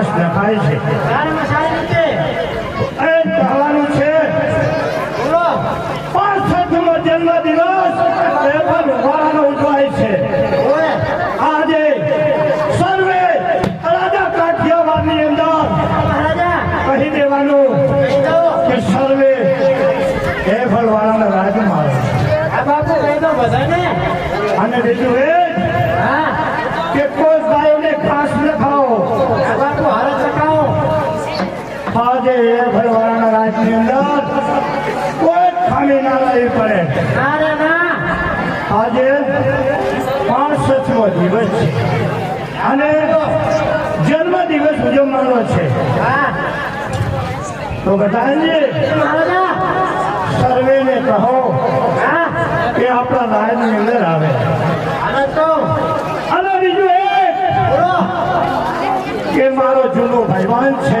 ઘાસ દેખાય છે. કહેવાનું છે પાસઠમો જન્મ દિવસ એ પણ વાળાનો ઉજવાય છે. આજે સર્વે રાજા કાઠિયાવાડની અંદર કહી દેવાનું કે સર્વે એ ભલવાળાના રાજમાં આવે. અને બીજું એ હા કે કોઈ ગાયોને ઘાસ ન ખાઓ આ બાપુ હાલત ચકાવો આજે ભરવાના રાજની અંદર કોઈ ખામી ના લેવી પડે. આજે પાંચ પાંસઠમો દિવસ છે. અને જન્મ દિવસ ઉજવવાનો છે. તો બધાજી સર્વેને કહો કે આપણા રાજની અંદર આવે. તો. અને બીજું એ કે મારો જૂનો ભાઈવાન છે.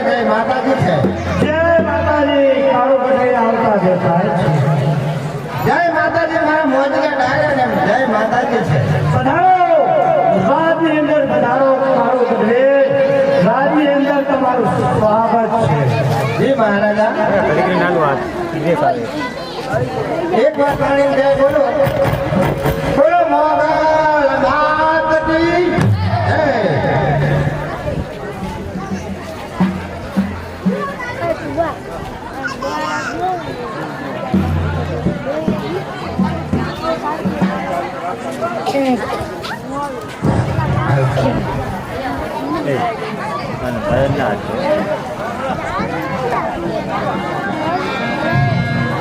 જય માતાજી છે જય માતાજી કાળો કઢાઈ આવતા દેખાય છે જય માતાજી મારા મોજના ડાયરા ને જય માતાજી છે પધારો રાજની અંદર પધારો તમારો બધે. રાજની અંદર તમારું સ્વાગત છે. જી મહારાજા. એક વાત પાણી બોલો. બોલો મોગલ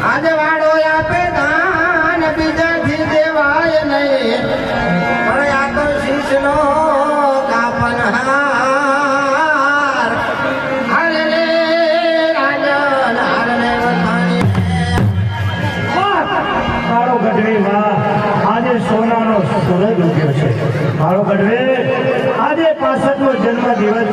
આજે વાળો આપે દાન બીજાથી દેવાય નહીં. પણ આ તો શીશનો કાપનહાર છે કઢવે આજે પાસઠમો જન્મ દિવસ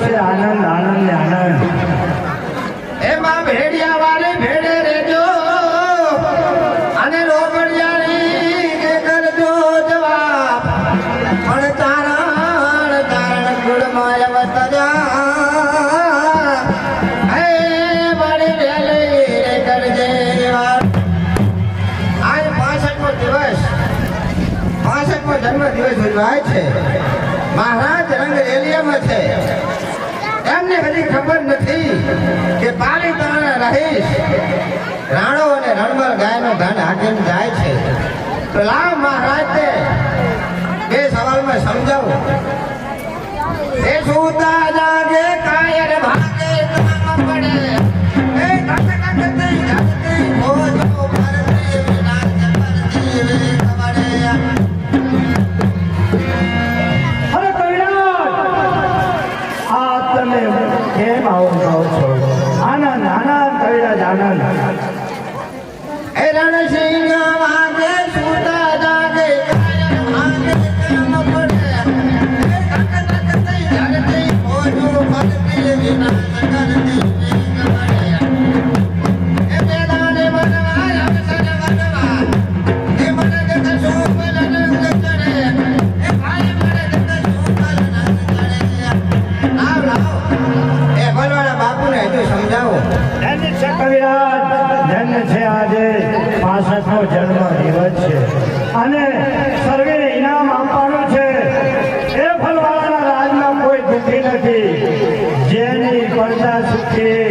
પાસઠમો જન્મ દિવસ ઉજવાય છે. મહારાજ રંગ રેલિયામાં છે. એમને હજી ખબર નથી કે પાલી તરણે રહીશ. રાણો અને રણમલ ગાયનો ધન હાકીને જાય છે. તો લાવ બે સવાલમાં સમજાવું. એ સુતા જાગે એ રણસિંહ પ્રજા સુખી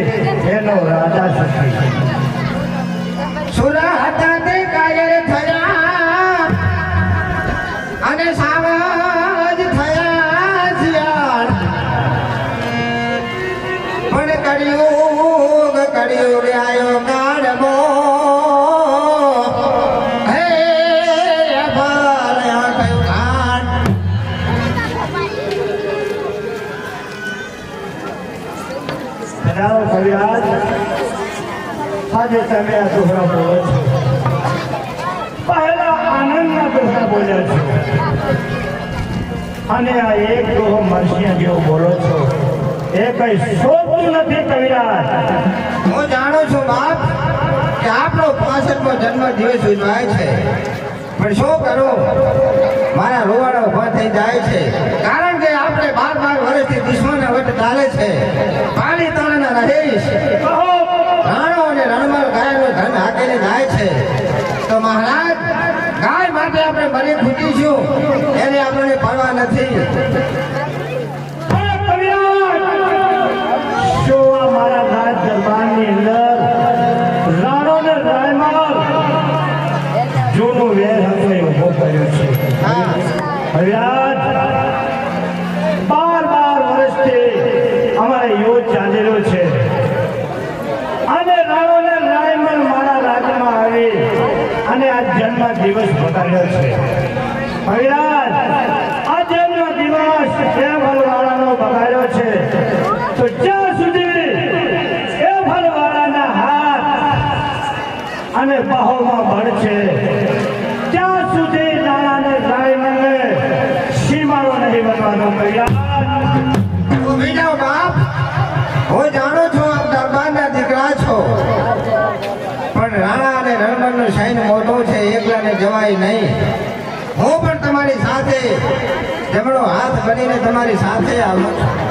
એનો રાજા સુખી. સુરા હતા તે કાયર તમે આ દોહરા બોલો છો. પહેલા આનંદના દોહરા બોલ્યા છો. અને આ એક દોહો મરસિયા જેવો બોલો છો. એ કઈ શોભતું નથી કવિરાજ. હું જાણું છું બાપ કે આપણો પાસઠમો જન્મ દિવસ ઉજવાય છે. પણ શું કરો? મારા રોવાડા ઊભા થઈ જાય છે. કારણ કે આપણે બાર બાર વર્ષથી દુશ્મન વટ ચાલે છે. પાણી તળના રહીશ કહો રાણો અને રણમાલ ગાયનો ધન હાકેલી જાય છે તો મહારાજ? ગાય માટે આપણે બની ખૂટીશું એને આપણને પરવા નથી. આ મારા રાજ દરબારની અંદર રાણો ને રાયમાલ જૂનું વેર હતો એ ઊભો કર્યો છે? હા. હરિરાજ બાર બાર વર્ષથી અમારે યુદ્ધ ચાલી રહ્યો છે અને રાવણ અને રાયમલ મારા રાજ્યમાં આવી અને આ જન્મ બગાડ્યો છે. હરિરાજ આ દિવસ એ ભલવાળાનો બગાડ્યો છે. તો જ્યાં સુધી એ ભલવાળાના હાથ અને બાહોમાં બળ છે એકલાને નહીં. હું પણ તમારી સાથે જમણો હાથ બનીને તમારી સાથે આવું